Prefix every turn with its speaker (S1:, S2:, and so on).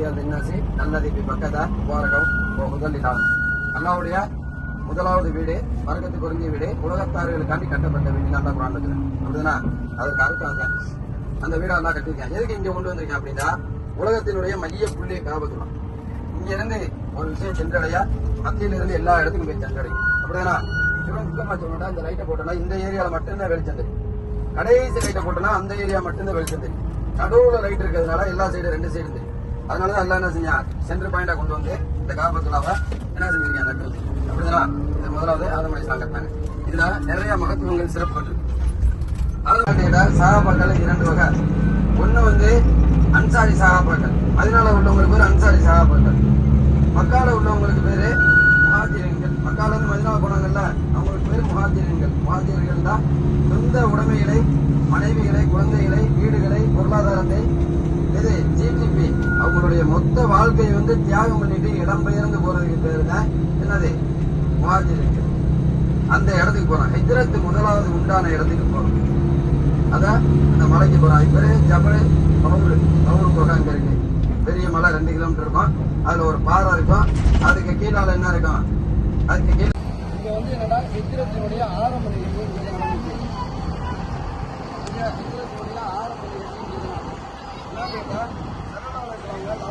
S1: முடியாத இன்னாசி நல்லதி பக்கதா முபாரகம் முதல் இடம் அல்லாவுடைய முதலாவது வீடு வர்க்கத்துக்கு குறைஞ்ச வீடு உலகத்தார்களுக்காண்டி கட்டப்பட்ட வீடு நல்லா குரான் இருக்குது அப்படிதானா அதுக்கு அர்த்தம் தான் அந்த வீடு நல்லா கட்டிருக்கேன் எதுக்கு இங்க கொண்டு வந்திருக்கேன் அப்படின்னா உலகத்தினுடைய மைய புள்ளி காபத்துலாம் இங்க இருந்து ஒரு விஷயம் சென்றடையா மத்தியில இருந்து எல்லா இடத்துக்கும் போய் சென்றடையும். அப்படிதானா இவன் முக்கியமா சொல்லணும்னா இந்த லைட்டை போட்டோம்னா இந்த ஏரியால மட்டும்தான் வெளிச்சம் தெரியும். கடைசி லைட்டை போட்டோம்னா அந்த ஏரியா மட்டும்தான் வெளிச்சம் தெரியும். நடுவுல லைட் இருக்கிறதுனால எல்லா சைடும் ரெண்டு சைடு தெரியும். அதனாலதான் எல்லாம் என்ன செஞ்சா சென்டர் பாயிண்டா கொண்டு வந்து இந்த காபத்துலாவை என்ன செஞ்சிருக்கேன் நட்டு அப்படிதானா? இது முதலாவது ஆதமலை சாங்கத்தாங்க இதுல நிறைய மகத்துவங்கள் சிறப்பு இருக்கு அதுல சகாபாக்கள் இரண்டு வகை. ஒண்ணு வந்து அன்சாரி சாகாபாக்கள் அதனால உள்ளவங்களுக்கு பேர் அன்சாரி சாகாபாக்கள் மக்கால உள்ளவங்களுக்கு பேரு முஹாஜிரன்கள். மக்கால இருந்து மதினால போனாங்கல்ல அவங்களுக்கு பேர் முஹாஜிரன்கள். முஹாஜிரன்கள் தான் சொந்த உடைமைகளை மனைவிகளை குழந்தைகளை வீடுகளை பொருளாதாரத்தை இது ஜிபி மொத்த வாழ்க்கையை வந்து தியாகம் பண்ணிட்டு இடம்பெயர்ந்து போறதுக்கு பேரு தான் என்னது முஹாஜிரன்கள் அந்த இடத்துக்கு போறான் ஹிஜ்ரத் முதலாவது உண்டான இடத்துக்கு போறோம் அதான் அந்த மலைக்கு போறான் அது ஜபல் பவுரு பவுரு குகை அங்க இருக்கு. பெரிய மலை ரெண்டு கிலோமீட்டர் இருக்கும். அதுல ஒரு பாறை இருக்கும். அதுக்கு கீழால என்ன இருக்கும்? அதுக்கு கீழே இங்க வந்து என்னன்னா ஹிஜ்ரத்தினுடைய ஆரம்ப நிகழ்வு இங்க நடந்துச்சு இங்க ஹிஜ்ரத்தினுடைய ஆரம்ப நிகழ்வு இங்க நடந்துச்சு. என்ன கேட்டா சரணால இருக்கிறவங்க லாயிலாக இல்லமா